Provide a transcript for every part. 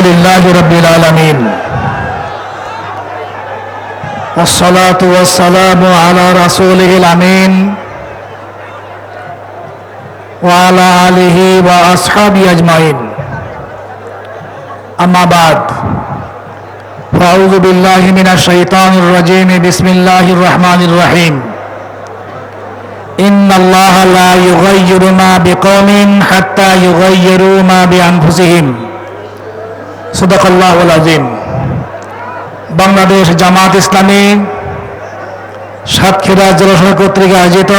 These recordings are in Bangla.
لله رب العالمين والصلاة والسلام على رسوله الأمين وعلى آله وأصحابه أجمعين أما بعد فأعوذ بالله من الشيطان الرجيم بسم الله الرحمن الرحيم إن الله لا يغير ما بقوم حتى يغيروا ما بأنفسهم সদাকাল্লাহুল আজিম। বাংলাদেশ জামাত ইসলামী সাতক্ষীরা সরকার কর্তৃক আয়োজিত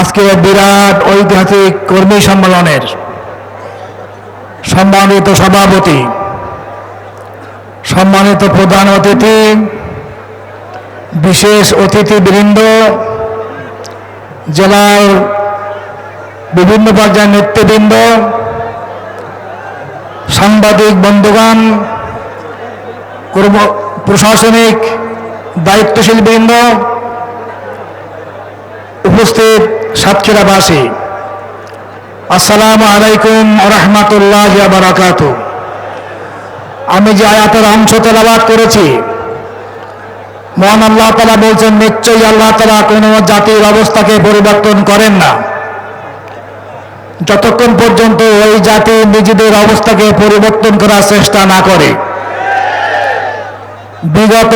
আজকে বিরাট ঐতিহাসিক কর্মী সম্মেলনের সম্মানিত সভাপতি, সম্মানিত প্রধান অতিথি, বিশেষ অতিথিবৃন্দ, জেলার বিভিন্ন পর্যায়ের নেতৃবৃন্দ সাংবাদিক, বন্ধুগণ, কর্ম, প্রশাসনিক দায়িত্বশীল বৃন্দ উপস্থিত সাতক্ষীরাবাসী। আসসালামু আলাইকুম রহমতুল্লাহ বারাকাত আমি যে আয়াতের অংশ তেলাবাদ করেছি, মহান আল্লাহ তালা বলছেন, নিশ্চয়ই আল্লাহ তালা কোনো জাতির অবস্থাকে পরিবর্তন করেন না। যতক্ষণ পর্যন্ত ওই জাতি নিজেদের অবস্থাকে পরিবর্তন করার চেষ্টা না করে। বিগত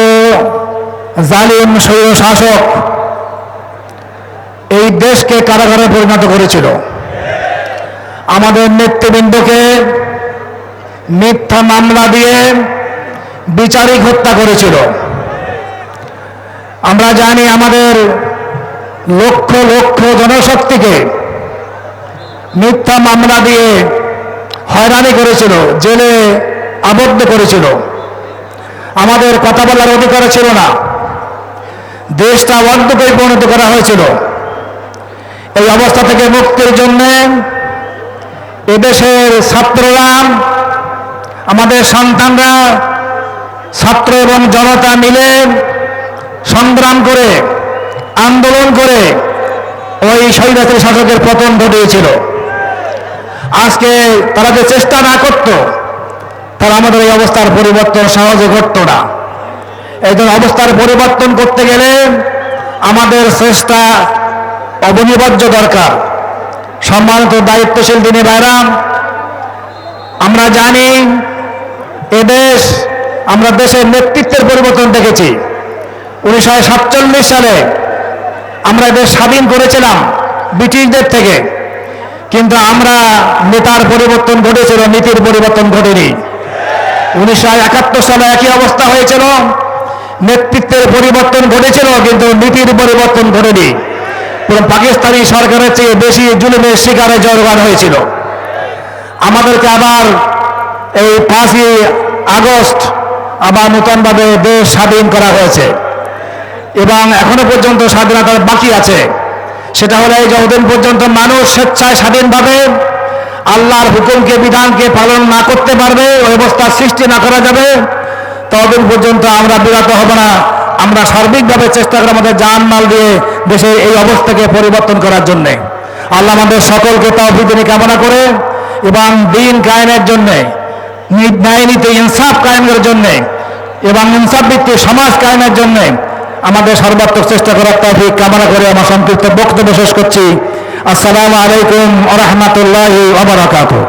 জালিম স্বৈর শাসক এই দেশকে কারাগারে পরিণত করেছিল। আমাদের নেতৃবৃন্দকে মিথ্যা মামলা দিয়ে বিচারিক হত্যা করেছিল। আমরা জানি আমাদের লক্ষ লক্ষ জনশক্তিকে মিথ্যা মামলা দিয়ে হয়রানি করেছিল, জেলে আবদ্ধ করেছিল। আমাদের কথা বলার অধিকার ছিল না। দেশটা অন্ধকারে পরিণত করা হয়েছিল। এই অবস্থা থেকে মুক্তির জন্য এদেশের ছাত্ররা, আমাদের সন্তানরা, ছাত্র এবং জনতা মিলে সংগ্রাম করে, আন্দোলন করে ওই স্বৈরাচারী শাসকের পতন ঘটিয়েছিল। আজকে তারা যে চেষ্টা না করত, তারা আমাদের এই অবস্থার পরিবর্তন সহজে ঘটত না। এই অবস্থার পরিবর্তন করতে গেলে আমাদের চেষ্টা অবনিবার্য দরকার। সম্মানিত দায়িত্বশীল দিনে বাইরাম আমরা জানি এদেশ আমরা দেশের নেতৃত্বের পরিবর্তন দেখেছি। উনিশশো সাতচল্লিশ সালে আমরা এদের স্বাধীন করেছিলাম ব্রিটিশদের থেকে। কিন্তু আমরা নেতার পরিবর্তন ঘটেছিল, নীতির পরিবর্তন ঘটেনি। উনিশশো একাত্তর সালে একই অবস্থা হয়েছিল। নেতৃত্বের পরিবর্তন ঘটেছিল, কিন্তু নীতির পরিবর্তন ঘটেনি। পাকিস্তানি সরকারের চেয়ে বেশি জুলুমের শিকারে জড়গান হয়েছিল। আমাদেরকে আবার এই পাঁচই আগস্ট আবার নূতনভাবে দেশ স্বাধীন করা হয়েছে। এবং এখনও পর্যন্ত স্বাধীনতা বাকি আছে। সেটা হলো এই যতদিন পর্যন্ত মানুষ স্বেচ্ছায় স্বাধীনভাবে আল্লাহর হুকুমকে, বিধানকে পালন না করতে পারবে অবস্থার সৃষ্টি না করা যাবে, ততদিন পর্যন্ত আমরা বিরত হব না। আমরা সার্বিকভাবে চেষ্টা করি আমাদের জান মাল দিয়ে দেশের এই অবস্থাকে পরিবর্তন করার জন্যে। আল্লাহ আমাদের সকলকে তহবিদিনী কামনা করে এবং দিন কায়েমের জন্যে ন্যায় নীতি ইনসাফ কায়েমের জন্যে এবং ইনসাফ ভিত্তিক সমাজ কায়েমের জন্যে আমাদের সর্বাত্মক চেষ্টা করার তৌফিক কামনা করে আমার সম্পৃক্ত বক্তব্য শেষ করছি। আসসালামু আলাইকুম আ রহমতুল্লাহ আবরাকাতুহ